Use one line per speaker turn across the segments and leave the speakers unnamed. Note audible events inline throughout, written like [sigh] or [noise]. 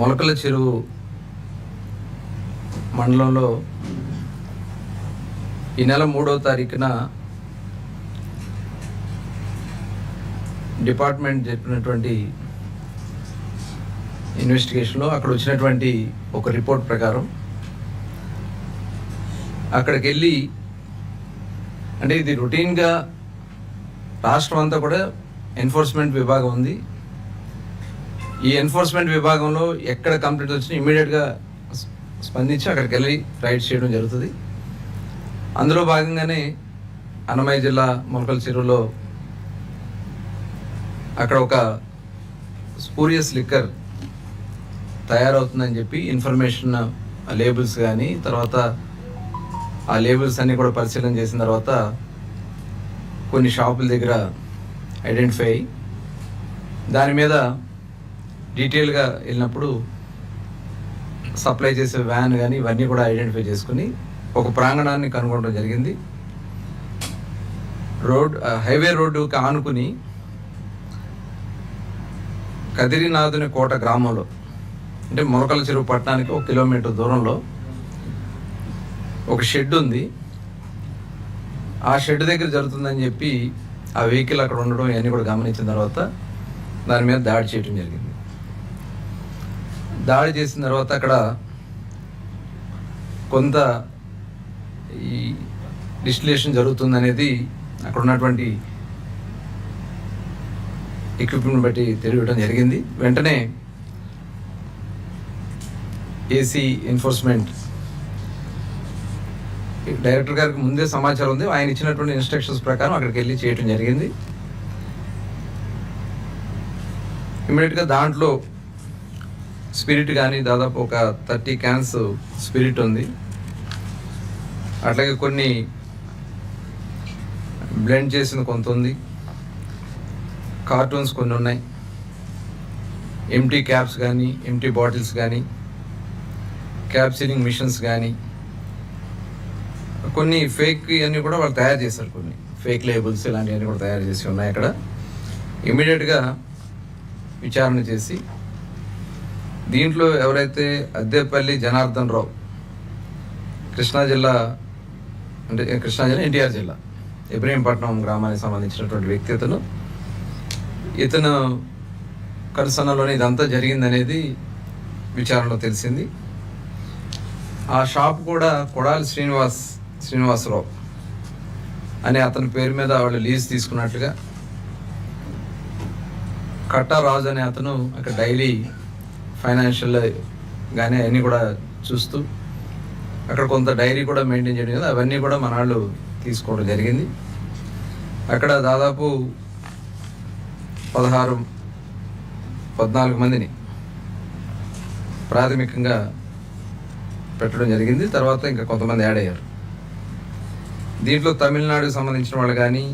మొలకల చెరువు మండలంలో ఈ నెల మూడవ తారీఖున డిపార్ట్మెంట్ జరిపినటువంటి ఇన్వెస్టిగేషన్లో అక్కడ వచ్చినటువంటి ఒక రిపోర్ట్ ప్రకారం అక్కడికి వెళ్ళి అంటే ఇది రొటీన్గా రాష్ట్రం అంతా కూడా ఎన్ఫోర్స్మెంట్ విభాగం ఉంది. ఈ ఎన్ఫోర్స్మెంట్ విభాగంలో ఎక్కడ కంప్లైంట్ వచ్చినా ఇమీడియట్గా స్పందించి అక్కడికి వెళ్ళి రైడ్ చేయడం జరుగుతుంది. అందులో భాగంగానే అన్నమయ్య జిల్లా మొలకల చెరువులో అక్కడ ఒక స్పూరియస్ లిక్కర్ తయారవుతుందని చెప్పి ఇన్ఫర్మేషన్ లేబుల్స్ కానీ తర్వాత ఆ లేబుల్స్ అన్నీ కూడా పరిశీలన చేసిన తర్వాత కొన్ని షాపుల దగ్గర ఐడెంటిఫై అయ్యి దాని మీద డీటెయిల్గా వెళ్ళినప్పుడు సప్లై చేసే వ్యాన్ కానీ ఇవన్నీ కూడా ఐడెంటిఫై చేసుకుని ఒక ప్రాంగణాన్ని కనుగొనడం జరిగింది. రోడ్ హైవే రోడ్డుకి ఆనుకుని కదిరినాథుని కోట గ్రామంలో అంటే మొలకల చెరువు పట్టణానికి ఒక కిలోమీటర్ దూరంలో ఒక షెడ్ ఉంది. ఆ షెడ్ దగ్గర జరుగుతుందని చెప్పి ఆ వెహికల్ అక్కడ ఉండడం ఇవన్నీ కూడా గమనించిన తర్వాత దాని మీద దాడి చేయడం జరిగింది. దాడి చేసిన తర్వాత అక్కడ కొంత ఈ డిస్టిలేషన్ జరుగుతుందనేది అక్కడ ఉన్నటువంటి ఎక్విప్మెంట్ బట్టి తెలియడం జరిగింది. వెంటనే ఏసీ ఎన్ఫోర్స్మెంట్ డైరెక్టర్ గారికి ముందే సమాచారం ఉంది. ఆయన ఇచ్చినటువంటి ఇన్స్ట్రక్షన్స్ ప్రకారం అక్కడికి వెళ్ళి చేయటం జరిగింది. ఇమీడియట్గా దాంట్లో స్పిరిట్ కానీ దాదాపు ఒక థర్టీ క్యాన్స్ స్పిరిట్ ఉంది. అట్లాగే కొన్ని బ్లెండ్ చేసిన కొంత ఉంది. కార్టూన్స్ కొన్ని ఉన్నాయి. ఎంటీ క్యాప్స్ కానీ ఎంటీ బాటిల్స్ కానీ క్యాప్సిలింగ్ మిషన్స్ కానీ కొన్ని ఫేక్ అన్నీ కూడా వాళ్ళు తయారు చేశారు కొన్ని. ఫేక్ లేబుల్స్ ఇలాంటివన్నీ కూడా తయారు చేసి ఉన్నాయి అక్కడ. ఇమీడియట్గా విచారణ చేసి దీంట్లో ఎవరైతే అద్దేపల్లి జనార్దన్ రావు కృష్ణా జిల్లా అంటే కృష్ణా జిల్లా ఎన్టీఆర్ జిల్లా ఇబ్రహీంపట్నం గ్రామానికి సంబంధించినటువంటి వ్యక్తి ఇతను ఇతను కరసనలోనే ఇదంతా జరిగిందనేది విచారణలో తెలిసింది. ఆ షాప్ కూడా కొడాలి శ్రీనివాస్ శ్రీనివాసరావు అనే అతని పేరు మీద వాళ్ళు లీజ్ తీసుకున్నట్లుగా కట్టారాజు అనే అతను అక్కడ డైలీ ఫైనాన్షియల్ కానీ అవన్నీ కూడా చూస్తూ అక్కడ కొంత డైరీ కూడా మెయింటైన్ చేయడం కదా అవన్నీ కూడా మన వాళ్ళు తీసుకోవడం జరిగింది. అక్కడ దాదాపు పదహారు పద్నాలుగు మందిని ప్రాథమికంగా పెట్టడం జరిగింది. తర్వాత ఇంకా కొంతమంది యాడ్ అయ్యారు. దీంట్లో తమిళనాడుకు సంబంధించిన వాళ్ళు కానీ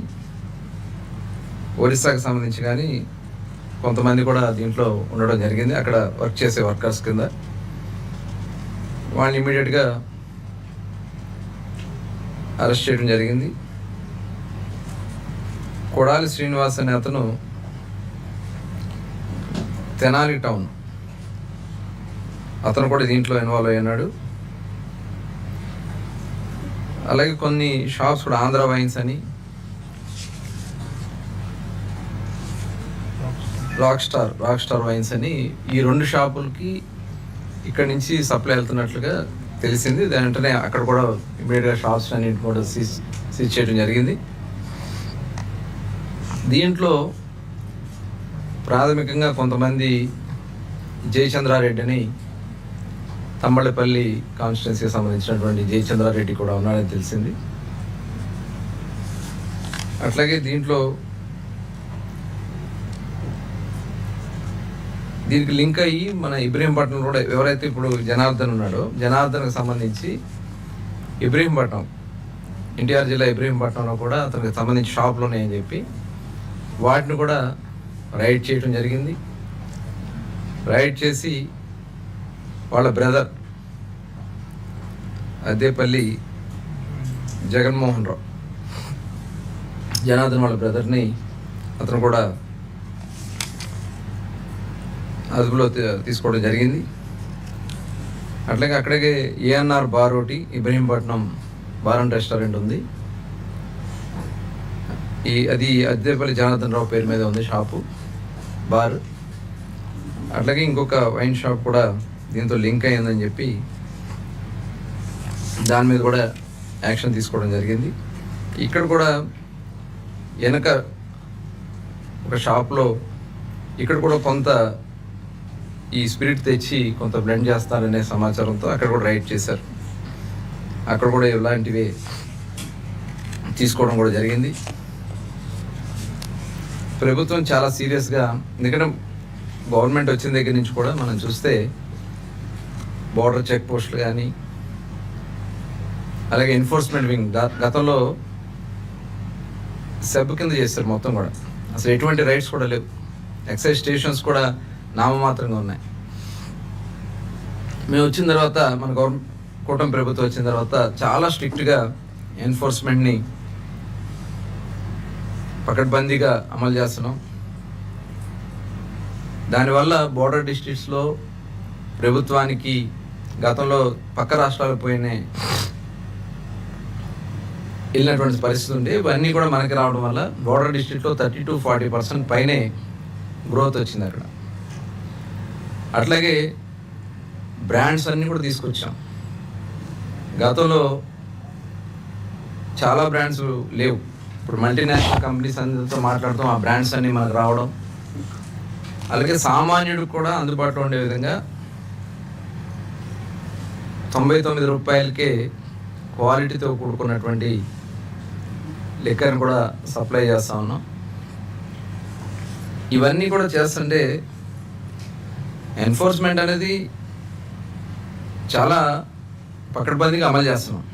ఒరిస్సాకి సంబంధించి కానీ కొంతమంది కూడా దీంట్లో ఉండడం జరిగింది. అక్కడ వర్క్ చేసే వర్కర్స్ కింద. వాళ్ళని ఇమీడియట్గా అరెస్ట్ చేయడం జరిగింది. కొడాలి శ్రీనివాస్ అనే అతను తెనాలి టౌన్. అతను కూడా దీంట్లో ఇన్వాల్వ్ అయ్యాడు అలాగే కొన్ని షాప్స్ కూడా ఆంధ్ర వైన్స్ అని rock star rock star wines అని ఈ రెండు షాపులకి ఇక్కడ నుంచి సప్లై వెళ్తున్నట్లుగా తెలిసింది. దాని వెంటనే అక్కడ కూడా ఇమీడియట్గా షాప్స్ అన్నింటి కూడా సీజ్ సీజ్ చేయడం జరిగింది. దీంట్లో ప్రాథమికంగా కొంతమంది జయచంద్రారెడ్డి అని తమ్మళ్ళపల్లి కాన్స్టిట్యున్సీకి సంబంధించినటువంటి జయచంద్రారెడ్డి కూడా ఉన్నాడని తెలిసింది. అట్లాగే దీంట్లో దీనికి లింక్ అయ్యి మన ఇబ్రహీంపట్నం కూడా ఎవరైతే ఇప్పుడు జనార్దన్ ఉన్నాడో జనార్దన్కి సంబంధించి ఇబ్రహీంపట్నం ఎన్టీఆర్ జిల్లా ఇబ్రహీంపట్నంలో కూడా అతనికి సంబంధించి షాపులు ఉన్నాయని చెప్పి వాటిని కూడా రైడ్ చేయడం జరిగింది. రైడ్ చేసి వాళ్ళ బ్రదర్ అద్దేపల్లి జగన్మోహన్ రావు జనార్దన్ వాళ్ళ బ్రదర్ని అతను కూడా అదుపులో తీసుకోవడం జరిగింది. అట్లాగే అక్కడికే ఏఎన్ఆర్ బార్ ఒకటి ఇబ్రహీంపట్నం బార్ అండ్ రెస్టారెంట్ ఉంది. ఈ అది అద్దెపల్లి జనార్దన్ రావు పేరు మీద ఉంది షాపు బార్. అట్లాగే ఇంకొక వైన్ షాప్ కూడా దీంతో లింక్ అయ్యిందని చెప్పి దాని మీద కూడా యాక్షన్ తీసుకోవడం జరిగింది. ఇక్కడ కూడా వెనక ఒక షాప్లో ఇక్కడ కూడా కొంత ఈ స్పిరిట్ తెచ్చి కొంత బ్లెండ్ చేస్తారనే సమాచారంతో అక్కడ కూడా రైడ్ చేశారు. అక్కడ కూడా ఇలాంటివి తీసుకోవడం కూడా జరిగింది. ప్రభుత్వం చాలా సీరియస్గా ఎందుకంటే గవర్నమెంట్ వచ్చిన దగ్గర నుంచి కూడా మనం చూస్తే బార్డర్ చెక్ పోస్టులు కానీ అలాగే ఎన్ఫోర్స్మెంట్ వింగ్ గతంలో సెబ్ కింద చేస్తారు మొత్తం కూడా. అసలు ఎటువంటి రైట్స్ కూడా లేవు. ఎక్సైజ్ స్టేషన్స్ కూడా నామమాత్రంగా ఉన్నాయి. మేము వచ్చిన తర్వాత మన గవర్నమెంట్ కూటమి ప్రభుత్వం వచ్చిన తర్వాత చాలా స్ట్రిక్ట్గా ఎన్ఫోర్స్మెంట్ని పకడ్బందీగా అమలు చేస్తున్నాం. దానివల్ల బోర్డర్ డిస్ట్రిక్ట్స్లో ప్రభుత్వానికి గతంలో పక్క రాష్ట్రాలకు పోయిన వెళ్ళినటువంటి పరిస్థితి ఉంది ఇవన్నీ కూడా మనకి రావడం వల్ల బోర్డర్ డిస్ట్రిక్ట్లో థర్టీ టు ఫార్టీ పర్సెంట్ పైనే గ్రోత్ వచ్చింది అక్కడ. అట్లాగే బ్రాండ్స్ అన్నీ కూడా తీసుకొచ్చాం. గతంలో చాలా బ్రాండ్స్ లేవు. ఇప్పుడు మల్టీనేషనల్ కంపెనీస్ అందరితో మాట్లాడుతాం ఆ బ్రాండ్స్ అన్నీ మనకు రావడం. అలాగే సామాన్యుడికి కూడా అందుబాటులో ఉండే విధంగా తొంభై తొమ్మిది రూపాయలకే క్వాలిటీతో కూడుకున్నటువంటి లిక్కర్ని కూడా సప్లై చేస్తూ ఉన్నాం. ఇవన్నీ కూడా చేస్తుంటే ఎన్ఫోర్స్మెంట్ అనేది చాలా పకడ్బందీగా అమలు చేస్తున్నాం.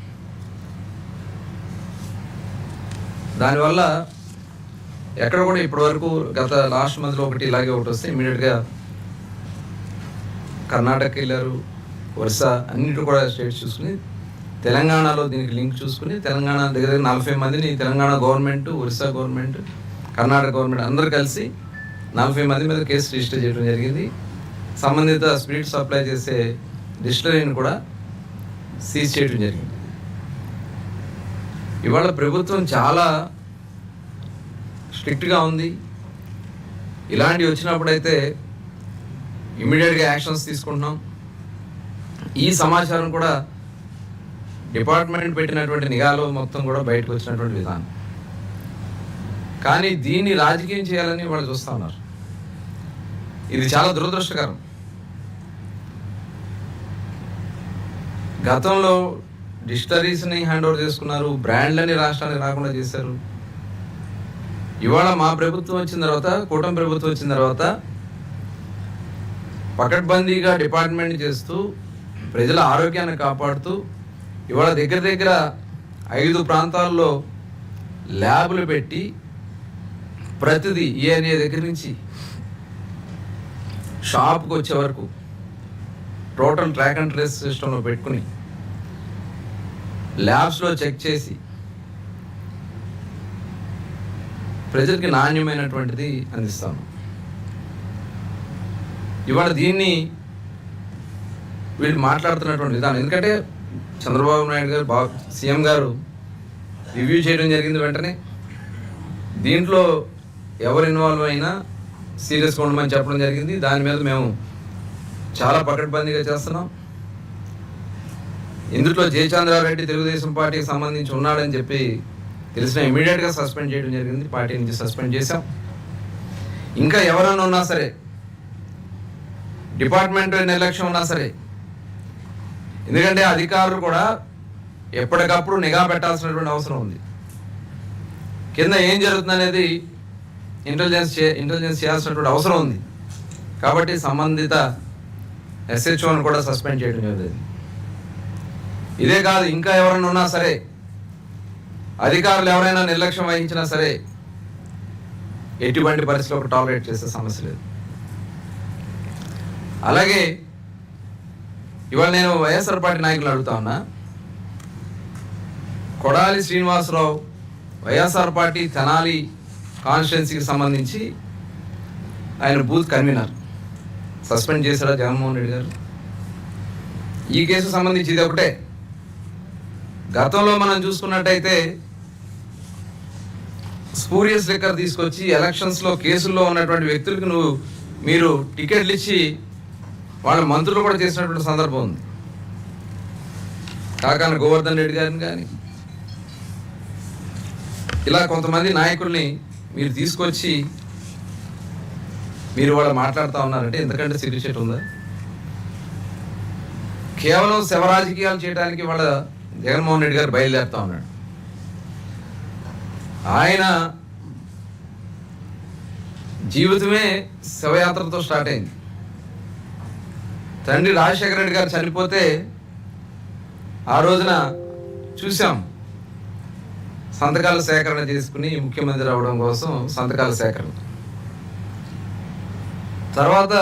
దానివల్ల ఎక్కడ కూడా ఇప్పటివరకు గత లాస్ట్ మంత్లో ఒకటి ఇలాగే ఒకటి వస్తే ఇమీడియట్గా కర్ణాటక వెళ్ళారు ఒరిస్సా అన్నిటి కూడా స్టేట్స్ చూసుకుని తెలంగాణలో దీనికి లింక్ చూసుకుని తెలంగాణ దగ్గర దగ్గర నలభై మందిని Telangana government Orissa government Karnataka government అందరూ కలిసి నలభై మంది మీద కేసు రిజిస్టర్ చేయడం జరిగింది. సంబంధిత స్పిరిట్ సప్లై చేసే డిస్టిలరీని కూడా సీజ్ చేయడం జరిగింది. ఇవాళ ప్రభుత్వం చాలా స్ట్రిక్ట్గా ఉంది. ఇలాంటివి వచ్చినప్పుడైతే ఇమీడియట్గా యాక్షన్స్ తీసుకుంటున్నాం. ఈ సమాచారం కూడా డిపార్ట్మెంట్ పెట్టినటువంటి నిఘాలో మొత్తం కూడా బయటకు వచ్చినటువంటి విధానం. కానీ దీన్ని రాజకీయం చేయాలని వాళ్ళు చూస్తూ ఉన్నారు. ఇది చాలా దురదృష్టకరం. గతంలో డిస్టరీస్ని హ్యాండ్ ఓవర్ చేసుకున్నారు బ్రాండ్లని రాష్ట్రానికి రాకుండా చేశారు. ఇవాళ మా ప్రభుత్వం వచ్చిన తర్వాత కూటమి ప్రభుత్వం వచ్చిన తర్వాత పకడ్బందీగా డిపార్ట్మెంట్ చేస్తూ ప్రజల ఆరోగ్యాన్ని కాపాడుతూ ఇవాళ దగ్గర దగ్గర ఐదు ప్రాంతాల్లో ల్యాబులు పెట్టి ప్రతిదీ ఈఎన్ఏ దగ్గర నుంచి షాప్కి వచ్చే వరకు టోటల్ ట్రాక్ అండ్ ట్రేస్ సిస్టంలో పెట్టుకుని ల్యాబ్స్లో చెక్ చేసి ప్రజలకి నాణ్యమైనటువంటిది అందిస్తాము ఇవాళ దీన్ని వీళ్ళు మాట్లాడుతున్నటువంటి విధానం ఎందుకంటే చంద్రబాబు నాయుడు గారు బా సీఎం గారు రివ్యూ చేయడం జరిగింది వెంటనే. దీంట్లో ఎవరు ఇన్వాల్వ్ అయినా సీరియస్గా ఉండమని చెప్పడం జరిగింది. దాని మీద మేము చాలా పకడ్బందీగా చేస్తున్నాం. ఇందులో జయచంద్రారెడ్డి తెలుగుదేశం పార్టీకి సంబంధించి ఉన్నాడని చెప్పి తెలిసిన ఇమీడియట్గా సస్పెండ్ చేయడం జరిగింది. పార్టీ నుంచి సస్పెండ్ చేశాం. ఇంకా ఎవరైనా ఉన్నా సరే డిపార్ట్మెంట్ నిర్లక్ష్యం ఉన్నా సరే ఎందుకంటే అధికారులు కూడా ఎప్పటికప్పుడు నిఘా పెట్టాల్సినటువంటి అవసరం ఉంది. కింద ఏం జరుగుతుంది అనేది ఇంటెలిజెన్స్ చే ఇంటెలిజెన్స్ చేయాల్సినటువంటి అవసరం ఉంది. కాబట్టి సంబంధిత ఎస్హెచ్ఓను కూడా సస్పెండ్ చేయడం జరిగింది ఇదే కాదు ఇంకా ఎవరైనా ఉన్నా సరే అధికారులు ఎవరైనా నిర్లక్ష్యం వహించినా సరే ఎటువంటి పరిస్థితుల్లో టాలరేట్ చేసే సమస్య లేదు. అలాగే ఇవాళ నేను వైఎస్ఆర్ పార్టీ నాయకులు అడుగుతా ఉన్నా. కొడాలి శ్రీనివాసరావు వైఎస్ఆర్ పార్టీ తెనాలి కాన్స్టిట్యున్సీకి సంబంధించి ఆయన బూత్ కన్వీనర్. సస్పెండ్ చేశారా జగన్మోహన్ రెడ్డి గారు? ఈ కేసు సంబంధించి ఇది ఒకటే. గతంలో మనం చూసుకున్నట్టయితే స్పూరియస్ లిక్కర్ తీసుకొచ్చి ఎలక్షన్స్లో కేసుల్లో ఉన్నటువంటి వ్యక్తులకు నువ్వు మీరు టికెట్లు ఇచ్చి వాళ్ళ మంత్రులు కూడా చేసినటువంటి సందర్భం ఉంది. కాకాన గోవర్ధన్ రెడ్డి గారిని కానీ ఇలా కొంతమంది నాయకుల్ని మీరు తీసుకొచ్చి మీరు వాళ్ళు మాట్లాడుతూ ఉన్నారంటే ఎందుకంటే సిగ్గుచేటు ఉందా? కేవలం శవ రాజకీయాలు చేయడానికి వాళ్ళ జగన్మోహన్ రెడ్డి గారు బయలుదేరుతా ఉన్నాడు. ఆయన జీవితమే శవయాత్రతో స్టార్ట్ అయింది. తండ్రి రాజశేఖర రెడ్డి గారు చనిపోతే ఆ రోజున చూసాం సంతకాల సేకరణ చేసుకుని ముఖ్యమంత్రి అవడం కోసం సంతకాల సేకరణ. తర్వాత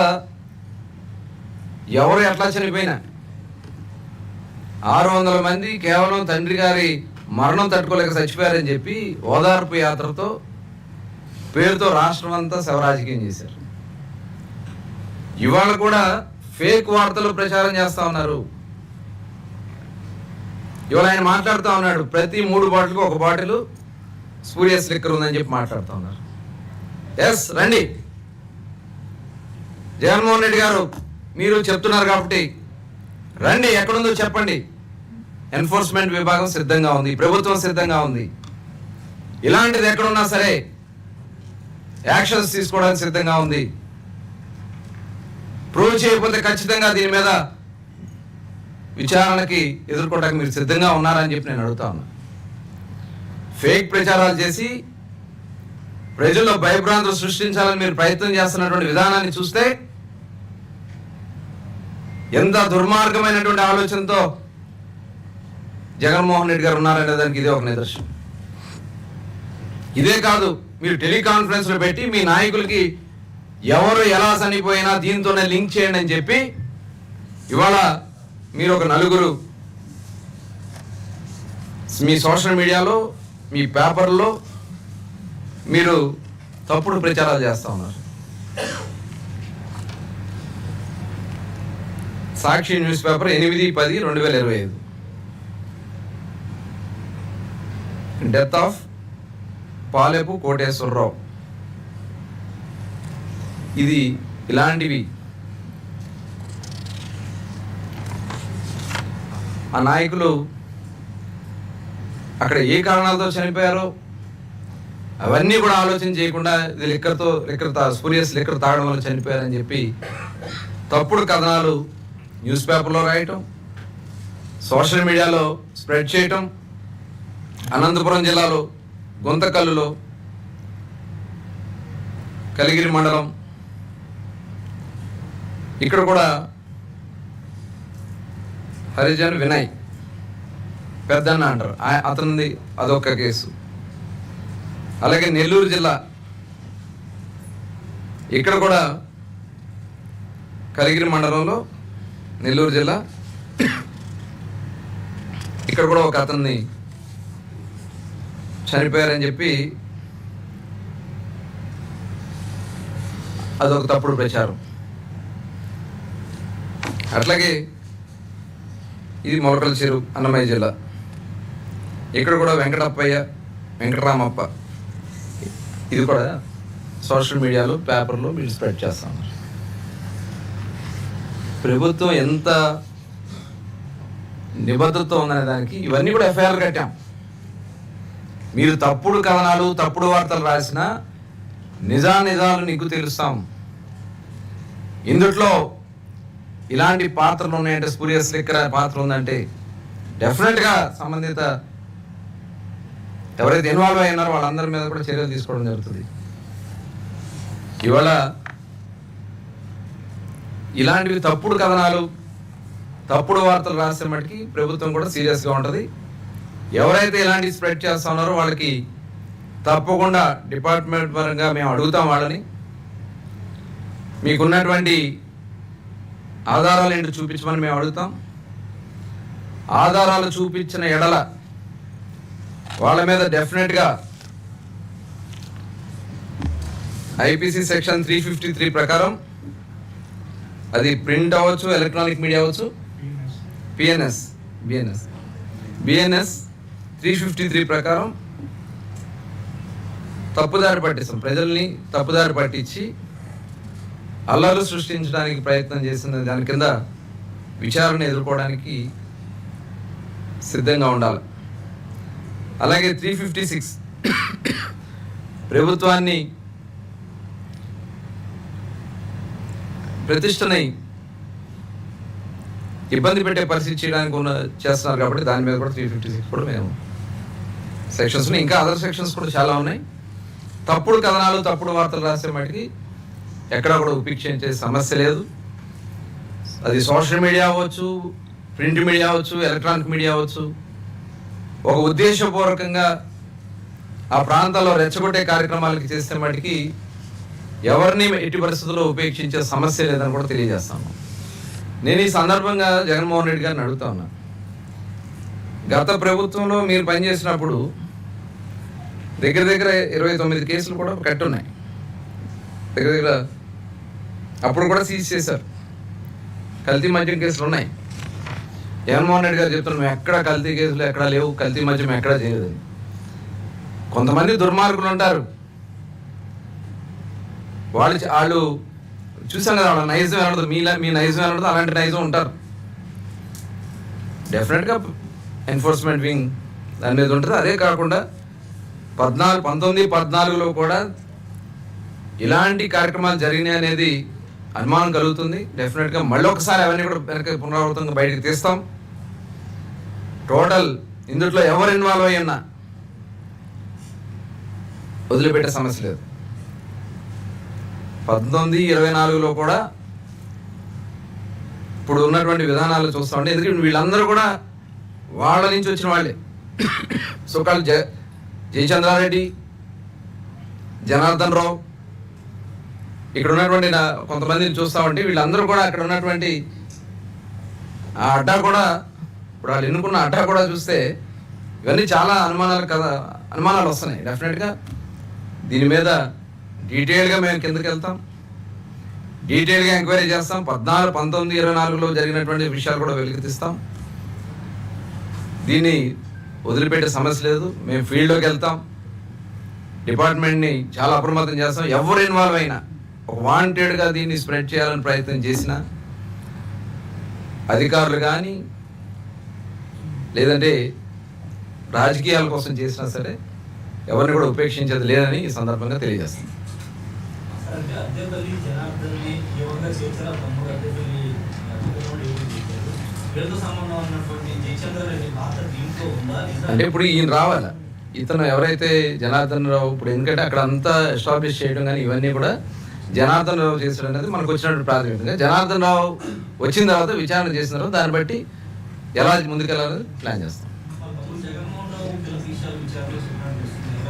ఎవరు ఎట్లా చనిపోయినా ఆరు వందల మంది కేవలం తండ్రి గారి మరణం తట్టుకోలేక చచ్చిపోయారని చెప్పి ఓదార్పు యాత్రతో పేరుతో రాష్ట్రం అంతా శవరాజకీయం చేశారు. ఇవాళ కూడా ఫేక్ వార్తలు ప్రచారం చేస్తా ఉన్నారు. ఇవాళ ఆయన మాట్లాడుతూ ఉన్నాడు. ప్రతి మూడు బాటిల్కి ఒక బాటిల్ సూర్య స్లిక్కర్ ఉందని చెప్పి మాట్లాడుతూ ఉన్నారు. ఎస్ రండి. జగన్మోహన్ రెడ్డి గారు మీరు చెప్తున్నారు కాబట్టి రండి ఎక్కడుందో చెప్పండి. ఎన్ఫోర్స్మెంట్ విభాగం సిద్ధంగా ఉంది ప్రభుత్వం సిద్ధంగా ఉంది. ఇలాంటిది ఎక్కడున్నా సరే యాక్షన్స్ తీసుకోవడానికి సిద్ధంగా ఉంది. ప్రూవ్ చేయకపోతే ఖచ్చితంగా దీని మీద విచారణకి ఎదుర్కోవడానికి మీరు సిద్ధంగా ఉన్నారని చెప్పి నేను అడుగుతా ఉన్నా. ఫేక్ ప్రచారాలు చేసి ప్రజల్లో భయభ్రాంతులు సృష్టించాలని మీరు ప్రయత్నం చేస్తున్నటువంటి విధానాన్ని చూస్తే ఎంత దుర్మార్గమైనటువంటి ఆలోచనతో జగన్మోహన్ రెడ్డి గారు ఉన్నారనే దానికి ఇదే ఒక నిదర్శనం. ఇదే కాదు మీరు టెలికాన్ఫరెన్స్లో పెట్టి మీ నాయకులకి ఎవరు ఎలా చనిపోయినా దీంతోనే లింక్ చేయండి అని చెప్పి ఇవాళ మీరు ఒక నలుగురు. మీ సోషల్ మీడియాలో మీ పేపర్లో మీరు తప్పుడు ప్రచారాలు చేస్తూ ఉన్నారు. సాక్షి న్యూస్ పేపర్ ఎనిమిది పది రెండు వేల ఇరవై ఐదు. Death of Palepu Koteswararao. ఇది ఇలాంటివి ఆ నాయకులు అక్కడ ఏ కారణాలతో చనిపోయారో అవన్నీ కూడా ఆలోచన చేయకుండా ఇది లిక్కర్తో లిక్కర్ తా స్పూరియస్ లిక్కర్ తాగడం వల్ల చనిపోయారని చెప్పి తప్పుడు కథనాలు న్యూస్ పేపర్లో రాయటం సోషల్ మీడియాలో స్ప్రెడ్ చేయటం అనంతపురం జిల్లాలో గుంతకల్లులో కలిగిరి మండలం. ఇక్కడ కూడా హరిజన్ వినయ్. పెద్దన్న అంటారు. అతనిది అదొక కేసు. అలాగే నెల్లూరు జిల్లా. ఇక్కడ కూడా కలిగిరి మండలంలో నెల్లూరు జిల్లా. ఇక్కడ కూడా ఒక అతన్ని చనిపోయారని చెప్పి అదొక తప్పుడు ప్రచారం. అట్లాగే ఇది మొలకల చెరువు అన్నమయ్య జిల్లా. ఇక్కడ కూడా వెంకటప్పయ్య వెంకటరామప్ప. ఇది కూడా సోషల్ మీడియాలో పేపర్లో మీరు స్ప్రెడ్ చేస్తా ప్రభుత్వం ఎంత నిబద్ధత ఉందనే దానికి ఇవన్నీ కూడా ఎఫ్ఐఆర్ కట్టాం. మీరు తప్పుడు కథనాలు తప్పుడు వార్తలు రాసిన నిజా నిజాలు నీకు తెలుస్తాం. ఇందుట్లో ఇలాంటి పాత్రలు ఉన్నాయంటే స్పూరియస్ లిక్కర్ పాత్ర ఉందంటే డెఫినెట్గా సంబంధిత ఎవరైతే ఇన్వాల్వ్ అయ్యారో వాళ్ళందరి మీద కూడా చర్యలు తీసుకోవడం జరుగుతుంది. ఇవాళ ఇలాంటివి తప్పుడు కథనాలు తప్పుడు వార్తలు రాసే మటుకి ప్రభుత్వం కూడా సీరియస్గా ఉంటుంది. ఎవరైతే ఇలాంటి స్ప్రెడ్ చేస్తా ఉన్నారో వాళ్ళకి తప్పకుండా డిపార్ట్మెంట్ పరంగా మేము అడుగుతాం వాళ్ళని. మీకున్నటువంటి ఆధారాలు ఏంటో చూపించమని మేము అడుగుతాం. ఆధారాలు చూపించిన ఎడల వాళ్ళ మీద డెఫినెట్గా IPC section three fifty three ప్రకారం అది ప్రింట్ అవ్వచ్చు ఎలక్ట్రానిక్ మీడియా అవ్వచ్చు. PNS BNS BNS three fifty three ప్రకారం తప్పుదారి పట్టిస్తాం. ప్రజల్ని తప్పుదారి పట్టించి అల్లర్లు సృష్టించడానికి ప్రయత్నం చేసిన దాని కింద విచారణ ఎదుర్కోవడానికి సిద్ధంగా ఉండాలి. అలాగే త్రీ ఫిఫ్టీ సిక్స్ ప్రభుత్వాన్ని ప్రతిష్టని ఇబ్బంది పెట్టే పరిస్థితి చేయడానికి ఉన్న చేస్తున్నారు కాబట్టి దాని మీద కూడా త్రీ ఫిఫ్టీ సిక్స్ కూడా మేము సెక్షన్స్ ఇంకా అదర్ సెక్షన్స్ కూడా చాలా ఉన్నాయి. తప్పుడు కథనాలు తప్పుడు వార్తలు రాసే మటుకి ఎక్కడ కూడా ఉపేక్షించే సమస్య లేదు. అది సోషల్ మీడియా అవ్వచ్చు ప్రింట్ మీడియా అవ్వచ్చు ఎలక్ట్రానిక్ మీడియా అవ్వచ్చు. ఒక ఉద్దేశపూర్వకంగా ఆ ప్రాంతాల్లో రెచ్చగొట్టే కార్యక్రమాలకి చేసిన మటుకి ఎవరిని ఎట్టి పరిస్థితుల్లో ఉపేక్షించే సమస్య లేదని కూడా తెలియజేస్తాను. నేను ఈ సందర్భంగా జగన్మోహన్ రెడ్డి గారిని అడుగుతా ఉన్నా. గత ప్రభుత్వంలో మీరు పనిచేసినప్పుడు దగ్గర దగ్గర ఇరవై తొమ్మిది కేసులు కూడా కట్టున్నాయి. దగ్గర దగ్గర అప్పుడు కూడా సీజ్ చేశారు. కల్తీ మద్యం కేసులు ఉన్నాయి. జగన్మోహన్ రెడ్డి గారు చెప్తున్నారు మేము ఎక్కడ కల్తీ కేసులు ఎక్కడ లేవు కల్తీ మద్యం ఎక్కడ చేయలేదని. కొంతమంది దుర్మార్గులు ఉంటారు. వాళ్ళు వాళ్ళు చూసాం కదా వాళ్ళ నైజం ఎలా మీలా మీ నైజం ఎలా అలాంటి నైజం ఉంటారు. డెఫినెట్గా ఎన్ఫోర్స్మెంట్ వింగ్ దాని మీద ఉంటుంది. అదే కాకుండా పద్నాలుగు పంతొమ్మిది పద్నాలుగులో కూడా ఇలాంటి కార్యక్రమాలు జరిగినాయి అనేది అనుమానం కలుగుతుంది. డెఫినెట్గా మళ్ళీ ఒకసారి అవన్నీ కూడా వెనక పునరావృతంగా బయటకు తీస్తాం. టోటల్ ఇందులో ఎవరు ఇన్వాల్వ్ అయ్యన్నా వదిలిపెట్టే సమస్య లేదు. పంతొమ్మిది ఇరవై నాలుగులో కూడా ఇప్పుడు ఉన్నటువంటి విధానాలు చూస్తామంటే ఎందుకంటే వీళ్ళందరూ కూడా వాళ్ళ నుంచి వచ్చిన వాళ్ళే. [coughs] సో కాళ్ళు జ జయచంద్రారెడ్డి జనార్దన్ రావు ఇక్కడ ఉన్నటువంటి నా కొంతమందిని చూస్తా ఉంటే వీళ్ళందరూ కూడా అక్కడ ఉన్నటువంటి ఆ అడ్డా కూడా ఇప్పుడు వాళ్ళు ఎన్నుకున్న అడ్డా కూడా చూస్తే ఇవన్నీ చాలా అనుమానాలు కదా అనుమానాలు వస్తున్నాయి. డెఫినెట్గా దీని మీద డీటెయిల్గా మేము కిందకి వెళ్తాం. డీటెయిల్గా ఎంక్వైరీ చేస్తాం. పద్నాలుగు పంతొమ్మిది ఇరవై నాలుగులో జరిగినటువంటి విషయాలు కూడా వెలికితీస్తాం దీన్ని వదిలిపెట్టే సమస్య లేదు. మేము ఫీల్డ్లోకి వెళ్తాం. డిపార్ట్మెంట్ని చాలా అప్రమత్తం చేస్తాం. ఎవరు ఇన్వాల్వ్ అయినా వాంటెడ్గా దీన్ని స్ప్రెడ్ చేయాలని ప్రయత్నం చేసినా అధికారులు కానీ లేదంటే రాజకీయాల కోసం చేసినా సరే ఎవరిని కూడా ఉపేక్షించేది లేదని ఈ సందర్భంగా తెలియజేస్తాం.
అంటే అద్దెపల్లి జనార్దన్ని యువగా చేర్చారు? తమ్ముడు అద్దెపల్లి అద్దెపల్లి యువగా చేశారు? వీళ్ళతో సంబంధం ఉన్నటువంటి జయచంద్ర రెడ్డి పాత్ర దీంట్లో ఉందా? లేదా?
అంటే ఇప్పుడు ఈయన రావాల? ఇతను ఎవరైతే జనార్దన్ రావు ఇప్పుడు ఎందుకంటే అక్కడ అంతా ఎస్టాబ్లిష్ చేయడం కానీ ఇవన్నీ కూడా జనార్దన్ రావు చేసాడు అనేది మనకు వచ్చినటువంటి ప్రాథమికంగా జనార్దన్ రావు వచ్చిన తర్వాత విచారణ చేసిన తర్వాత దాన్ని బట్టి ఎలా ముందుకెళ్ళాలని ప్లాన్ చేస్తాం.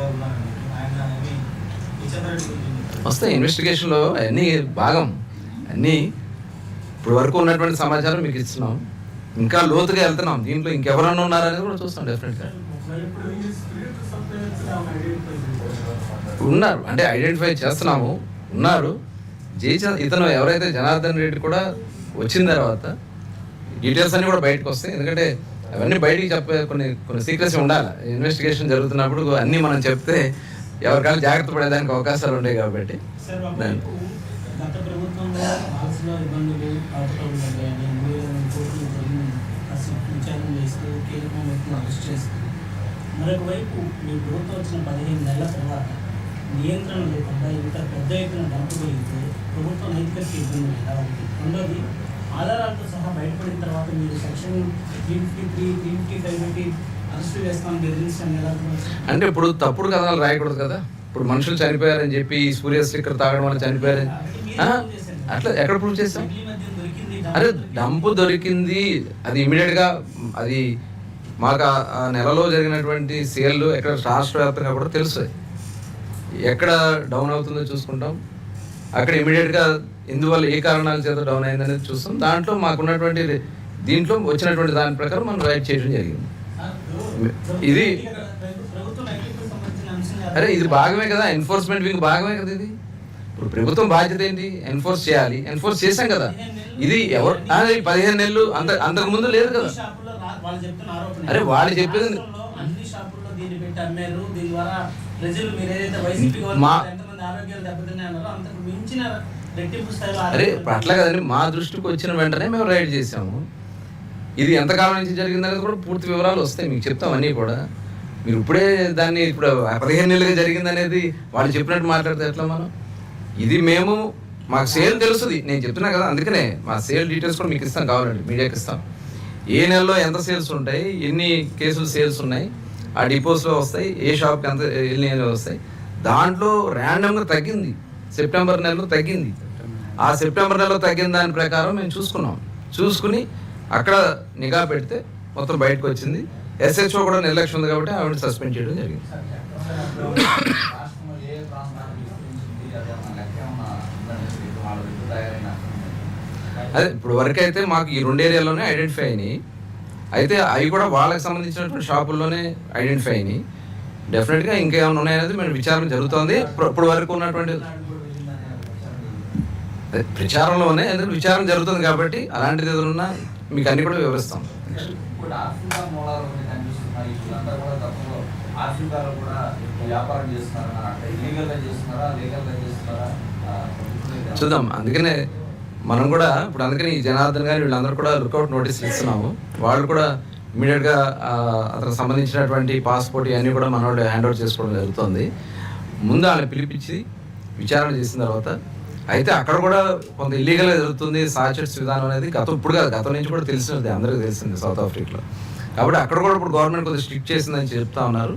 ఉన్నారని.
వస్తాయి ఇన్వెస్టిగేషన్లో అన్నీ భాగం అన్నీ ఇప్పుడు వరకు ఉన్నటువంటి సమాచారం మీకు ఇస్తున్నాం. ఇంకా లోతుగా వెళ్తున్నాం. దీంట్లో ఇంకెవరన్నా ఉన్నారనేది కూడా చూస్తాం డెఫినెట్గా ఉన్నారు. అంటే ఐడెంటిఫై చేస్తున్నాము. ఉన్నారు. జయచంద్ ఇతను ఎవరైతే జనార్దన్ రెడ్డి కూడా వచ్చిన తర్వాత డీటెయిల్స్ అన్ని కూడా బయటకు వస్తాయి. ఎందుకంటే అవన్నీ బయటికి చెప్పే కొన్ని కొన్ని సీక్రెట్స్ ఉండాలి. ఇన్వెస్టిగేషన్ జరుగుతున్నప్పుడు అన్నీ మనం చెప్తే ఎవరికైనా జాగ్రత్త పడేదానికి అవకాశాలు ఉంటాయి కాబట్టి.
మరొక వైపు మీ ప్రభుత్వం వచ్చిన పదిహేను నెలల తర్వాత నియంత్రణ లేకుండా ఇంత పెద్ద ఎత్తున డంపగలిగితే ప్రభుత్వం నైతికతకి ఇబ్బంది లేదా ఒకటి రెండోది ఆధారాలతో సహా బయటపడిన తర్వాత మీరు section three fifty three three fifty five పెట్టి అరెస్ట్ చేస్తామని బెదిరించడం ఎలా?
అంటే ఇప్పుడు తప్పుడు కథనాలు రాయకూడదు కదా? ఇప్పుడు మనుషులు చనిపోయారని చెప్పి సూర్య స్టిక్కర్ తాగడం వల్ల చనిపోయారని? అట్లా ఎక్కడ ప్రూవ్ చేస్తాం అరే డంపు దొరికింది. అది ఇమీడియట్గా అది మాకు నెలలో జరిగినటువంటి సేల్ ఎక్కడ రాష్ట్ర వ్యాప్తంగా కూడా తెలుసు ఎక్కడ డౌన్ అవుతుందో చూసుకుంటాం. అక్కడ ఇమీడియట్గా ఎందువల్ల ఏ కారణాల చేత డౌన్ అయిందనేది చూస్తాం. దాంట్లో మాకున్నటువంటి దీంట్లో వచ్చినటువంటి దాని ప్రకారం మనం రైట్ చేయడం జరిగింది. ఇది అరే ఇది భాగమే కదా. ఎన్ఫోర్స్మెంట్ వింగ్ భాగమే కదా ఇది. ఇప్పుడు ప్రభుత్వం బాధ్యత ఏంటి? ఎన్ఫోర్స్ చేయాలి. ఎన్ఫోర్స్ చేశాం కదా. ఇది ఎవరు? పదిహేను నెలలు అంత అంతకు ముందు లేదు కదా. అరే, వాళ్ళు చెప్పేది- మా- అరే అట్లా కదండి. మా దృష్టికి వచ్చిన వెంటనే మేము రైడ్ చేసాము ఇది ఎంతకాలం నుంచి జరిగిందనేది కూడా పూర్తి వివరాలు వస్తాయి. మీకు చెప్తాం అన్నీ కూడా. మీరు ఇప్పుడే దాన్ని ఇప్పుడు పదిహేను నెలలుగా జరిగిందనేది వాళ్ళు చెప్పినట్టు మాట్లాడితే ఎట్లా మనం? ఇది మేము మాకు సేల్ తెలుస్తుంది. నేను చెప్తున్నా కదా అందుకనే మా సేల్ డీటెయిల్స్ కూడా మీకు ఇస్తాం కావాలండి మీడియాకి ఇస్తాం ఏ నెలలో ఎంత సేల్స్ ఉంటాయి ఎన్ని కేసులు సేల్స్ ఉన్నాయి ఆ డిపోస్లో వస్తాయి ఏ షాప్కి అంత ఎన్ని వస్తాయి. దాంట్లో ర్యాండమ్గా తగ్గింది. సెప్టెంబర్ నెలలో తగ్గింది. ఆ సెప్టెంబర్ నెలలో తగ్గిన దాని ప్రకారం మేము చూసుకున్నాం. చూసుకుని అక్కడ నిఘా పెడితే మొత్తం బయటకు వచ్చింది. ఎస్హెచ్ఓ కూడా నిర్లక్ష్యం ఉంది కాబట్టి ఆవిడ సస్పెండ్ చేయడం జరిగింది.
అదే
అదే ఇప్పుడు వరకు అయితే మాకు ఈ రెండు ఏరియాలోనే ఐడెంటిఫై అయినాయి. అయితే అవి కూడా వాళ్ళకి సంబంధించినటువంటి షాపుల్లోనే ఐడెంటిఫై అయినాయి. డెఫినెట్గా ఇంకేమైనా ఉన్నాయనేది మేము విచారణ జరుగుతోంది. ఇప్పుడు వరకు ఉన్నటువంటి ప్రచారంలోనే ఎందుకంటే విచారణ జరుగుతుంది కాబట్టి అలాంటిది ఏదైనా మీకు అన్ని కూడా వివరిస్తాం. చూద్దాం. అందుకనే మనం కూడా ఇప్పుడు అందుకని ఈ జనార్దన్ గారు వీళ్ళందరూ కూడా లుకౌట్ నోటీసులు ఇస్తున్నాము. వాళ్ళు కూడా ఇమీడియట్గా అతనికి సంబంధించినటువంటి పాస్పోర్ట్ ఇవన్నీ కూడా మన వాళ్ళు హ్యాండ్ ఓవర్ చేసుకోవడం జరుగుతుంది. ముందు వాళ్ళని పిలిపించి విచారణ చేసిన తర్వాత అయితే అక్కడ కూడా కొంత ఇల్లీగల్గా జరుగుతుంది సాచెట్స్ విధానం అనేది గతం ఇప్పుడు కాదు గతం నుంచి కూడా తెలిసినది అందరికీ తెలిసింది సౌత్ ఆఫ్రికాలో. కాబట్టి అక్కడ కూడా ఇప్పుడు గవర్నమెంట్ కొంచెం స్ట్రిక్ట్ చేసిందని చెప్తా ఉన్నారు.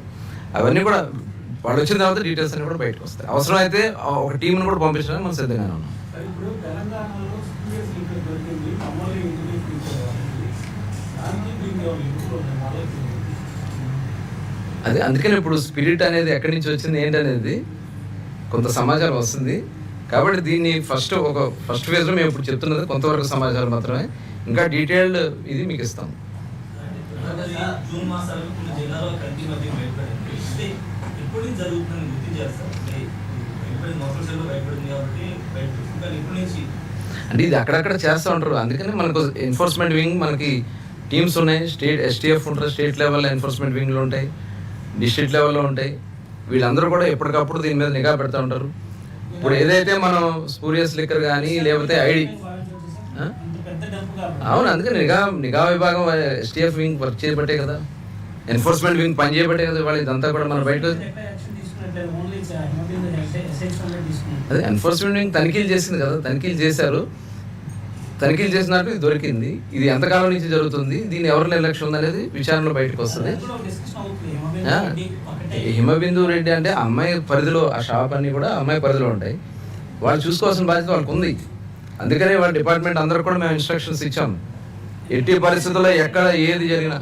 అవన్నీ కూడా వాళ్ళు వచ్చిన తర్వాత డీటెయిల్స్ అన్ని కూడా బయటకు వస్తాయి. అవసరం అయితే ఒక టీంను కూడా పంపించడానికి మనం సిద్ధంగానే ఉన్నాం
సార్, ఇప్పుడు తెలంగాణలో సీరియస్ లీకేజ్ దొరికింది మమ్మల్ని ఇంటికి తీసుకెళ్ళడానికి దానికి దీనికి ఏమైనా లింకులు ఉన్నాయి వాళ్ళకి
అదే అందుకని ఇప్పుడు స్పిరిట్ అనేది ఎక్కడి నుంచి వచ్చింది ఏంటనేది కొంత సమాచారం వస్తుంది. కాబట్టి దీన్ని ఫస్ట్ ఒక ఫస్ట్ ఫేజ్లో మేము ఇప్పుడు చెప్తున్నది కొంతవరకు సమాచారం మాత్రమే. ఇంకా డీటెయిల్డ్ ఇది మీకు ఇస్తాం.
అంటే
అంటే ఇది అక్కడక్కడ చేస్తూ ఉంటారు. అందుకని మనకు ఎన్ఫోర్స్మెంట్ వింగ్ మనకి టీమ్స్ ఉన్నాయి. స్టేట్ ఎస్టీఎఫ్ ఉంటుంది. స్టేట్ లెవెల్లో ఎన్ఫోర్స్మెంట్ వింగ్లు ఉంటాయి. డిస్ట్రిక్ట్ లెవెల్లో ఉంటాయి. వీళ్ళందరూ కూడా ఎప్పటికప్పుడు దీని మీద నిఘా పెడతా ఉంటారు. ఇప్పుడు ఏదైతే మనం స్పూరియస్ లిక్కర్ కానీ లేకపోతే ఐడి అవును అందుకని నిఘా నిఘా విభాగం ఎస్టీఎఫ్ వింగ్ వర్క్ చేయబట్టే కదా. ఎన్ఫోర్స్మెంట్ వింగ్ పని చేయబట్టే కదా వాళ్ళు ఇదంతా కూడా మనం బయట అదే ఎన్ఫోర్స్మెంట్ వింగ్ తనిఖీలు చేసింది కదా తనిఖీలు చేశారు. తనిఖీలు చేసినట్టు ఇది దొరికింది ఇది ఎంతకాలం నుంచి జరుగుతుంది దీని ఎవరి నిర్లక్ష్యం ఉంది అనేది విచారణలో బయటకు వస్తుంది
హిమబిందు రెడ్డి
అంటే అమ్మాయి పరిధిలో ఆ షాప్ అన్ని కూడా అమ్మాయి పరిధిలో ఉంటాయి వాళ్ళు చూసుకోవాల్సిన బాధ్యత వాళ్ళకి ఉంది అందుకనే వాళ్ళ డిపార్ట్మెంట్ అందరూ కూడా మేము ఇన్స్ట్రక్షన్స్ ఇచ్చాం ఎట్టి పరిస్థితుల్లో ఎక్కడ ఏది జరిగినా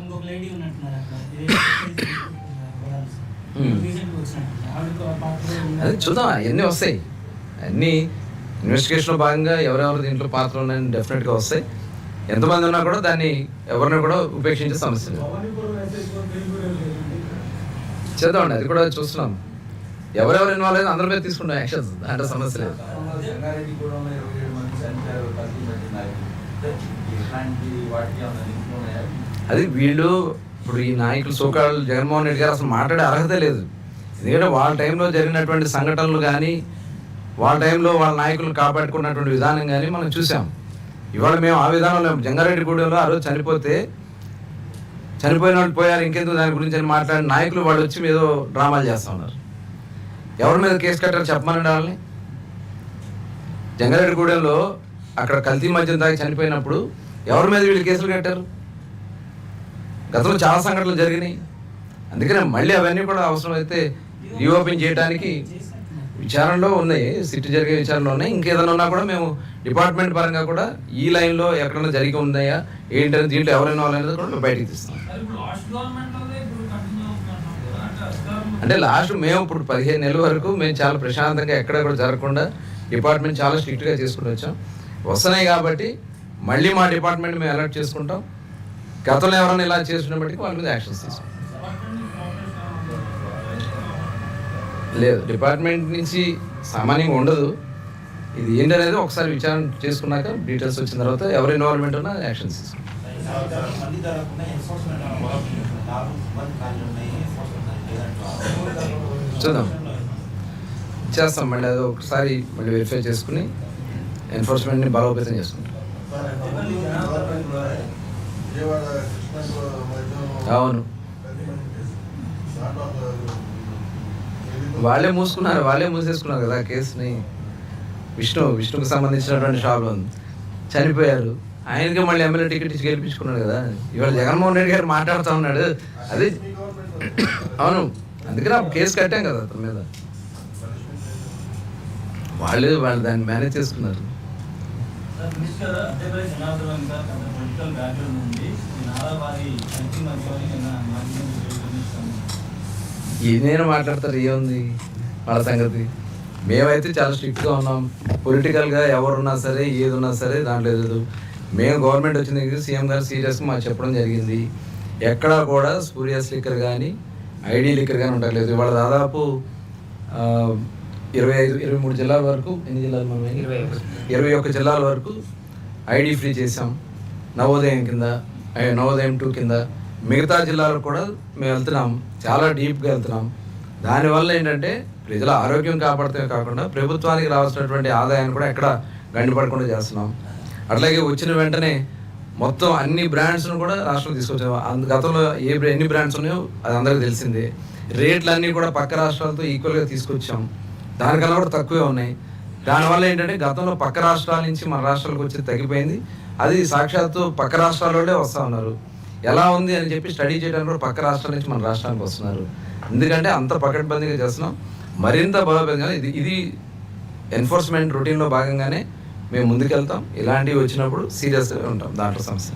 Hmm. అది చూద్దాం అవన్నీ వస్తాయి అన్నీ ఇన్వెస్టిగేషన్లో భాగంగా ఎవరెవరు దీంట్లో పాత్ర ఉన్నాయని డెఫినెట్గా వస్తాయి. ఎంతమంది ఉన్నా కూడా దాన్ని ఎవరిని కూడా ఉపేక్షించే సమస్య చేద్దామండి అది కూడా చూస్తున్నాం. ఎవరెవరు ఇన్వాల్వ్ అయితే అందరి మీద తీసుకుంటాం యాక్షన్స్ దాంట్లో సమస్య లేదు. అది వీళ్ళు ఇప్పుడు ఈ నాయకులు సోకాళ్ళు జగన్మోహన్ రెడ్డి గారు అసలు మాట్లాడే అర్హత లేదు. ఎందుకంటే వాళ్ళ టైంలో జరిగినటువంటి సంఘటనలు కానీ వాళ్ళ టైంలో వాళ్ళ నాయకులను కాపాడుకున్నటువంటి విధానం కానీ మనం చూసాం. ఇవాళ మేము ఆ విధానంలో జంగారెడ్డి గూడెంలో ఆ రోజు చనిపోతే చనిపోయిన వాళ్ళు పోయారు ఇంకెందుకు దాని గురించి అని మాట్లాడిన నాయకులు వాళ్ళు వచ్చి ఏదో డ్రామాలు చేస్తూ ఉన్నారు. ఎవరి మీద కేసు కట్టారు చెప్పమని వాళ్ళని జంగారెడ్డిగూడెంలో అక్కడ కల్తీ మద్యం తాగి చనిపోయినప్పుడు ఎవరి మీద వీళ్ళు కేసులు కట్టారు? గతంలో చాలా సంఘటనలు జరిగినాయి. అందుకనే మళ్ళీ అవన్నీ కూడా అవసరమైతే రీఓపెన్ చేయడానికి విచారణలో ఉన్నాయి సిటీ జరిగే విచారణలో ఉన్నాయి. ఇంకేదైనా ఉన్నా కూడా మేము డిపార్ట్మెంట్ పరంగా కూడా ఈ లైన్లో ఎక్కడైనా జరిగి ఉందాయా ఏంటని దీంట్లో ఎవరైనా వాళ్ళనేది కూడా మేము బయటికి తీస్తాం.
అంటే
లాస్ట్ మేము ఇప్పుడు పదిహేను నెలల వరకు మేము చాలా ప్రశాంతంగా ఎక్కడ కూడా జరగకుండా డిపార్ట్మెంట్ చాలా స్ట్రిక్ట్గా చేసుకుంటూ వచ్చాం. వస్తున్నాయి కాబట్టి మళ్ళీ మా డిపార్ట్మెంట్ మేము అలర్ట్ చేసుకుంటాం. గతంలో ఎవరైనా ఇలా చేసినప్పటికీ వాళ్ళ మీద యాక్షన్స్ తీసుకుంటాం లేదు డిపార్ట్మెంట్ నుంచి సామాన్యంగా ఉండదు. ఇది ఏంటి అనేది ఒకసారి విచారణ చేసుకున్నాక డీటెయిల్స్ వచ్చిన తర్వాత ఎవరి ఇన్వాల్వ్మెంట్ ఉన్నా యాక్షన్స్
ఎన్ఫోర్స్మెంట్
చూద్దాం. చేస్తాం మళ్ళీ అది ఒకసారి మళ్ళీ వెరిఫై చేసుకుని ఎన్ఫోర్స్మెంట్ని బలోపేతం చేసుకుంటాం. అవును
దాంట్లో
వాళ్ళే మూసుకున్నారు వాళ్ళే మూసేసుకున్నారు కదా కేసుని. విష్ణు విష్ణుకు సంబంధించినటువంటి షాప్ ఉంది. చనిపోయారు. ఆయనకి మళ్ళీ ఎమ్మెల్యే టికెట్ ఇచ్చి గెలిపించుకున్నాడు కదా. ఇవాళ జగన్మోహన్ రెడ్డి గారు మాట్లాడుతూ ఉన్నాడు. అది అవును అందుకని ఆ కేసు కట్టాం కదా అతని మీద. వాళ్ళు వాళ్ళు దాన్ని మేనేజ్ చేసుకున్నారు.
పొలిటికల్
నేను మాట్లాడతారు? ఏముంది? వాళ్ళ సంగతి. మేమైతే చాలా స్ట్రిక్ట్గా ఉన్నాం. పొలిటికల్గా ఎవరున్నా సరే ఏది ఉన్నా సరే దాంట్లో లేదు మేము గవర్నమెంట్ వచ్చిన దగ్గర సీఎం గారు సీరియస్గా మాకు చెప్పడం జరిగింది. ఎక్కడా కూడా స్పూరియస్ లిక్కర్ కానీ ఐడి లిక్కర్ కానీ ఉండట్లేదు. ఇవాళ దాదాపు ఇరవై ఐదు ఇరవై మూడు జిల్లాల వరకు ఎన్ని జిల్లాలు మనం ఇరవై ఇరవై ఒక్క జిల్లాల వరకు ఐడి ఫ్రీ చేసాం నవోదయం కింద నవోదయం టూ కింద. మిగతా జిల్లాలకు కూడా మేము వెళ్తున్నాం. చాలా డీప్గా వెళ్తున్నాం. దానివల్ల ఏంటంటే ప్రజల ఆరోగ్యం కాపాడటమే కాకుండా ప్రభుత్వానికి రావాల్సినటువంటి ఆదాయాన్ని కూడా ఎక్కడ గండిపడకుండా చేస్తున్నాం. అట్లాగే వచ్చిన వెంటనే మొత్తం అన్ని బ్రాండ్స్ను కూడా రాష్ట్రం తీసుకొచ్చాం. అందు గతంలో ఏ ఎన్ని బ్రాండ్స్ ఉన్నాయో అది అందరికీ తెలిసిందే. రేట్లు అన్నీ కూడా పక్క రాష్ట్రాలతో ఈక్వల్గా తీసుకొచ్చాం. దానికన్నా కూడా తక్కువే ఉన్నాయి. దానివల్ల ఏంటంటే గతంలో పక్క రాష్ట్రాల నుంచి మన రాష్ట్రాలకు వచ్చి తగ్గిపోయింది. అది సాక్షాత్తు పక్క రాష్ట్రాల వస్తూ ఉన్నారు. ఎలా ఉంది అని చెప్పి స్టడీ చేయడానికి కూడా పక్క రాష్ట్రాల నుంచి మన రాష్ట్రానికి వస్తున్నారు ఎందుకంటే అంత పకడ్బందీగా చేస్తున్నాం మరింత బలోపేతంగా ఇది ఇది ఎన్ఫోర్స్మెంట్ రొటీన్లో భాగంగానే మేము ముందుకెళ్తాం ఇలాంటివి వచ్చినప్పుడు సీరియస్గా ఉంటాం దాంట్లో సమస్య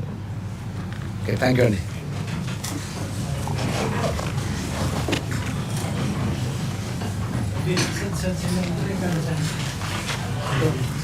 ఓకే థ్యాంక్ యూ అండి
Thank you.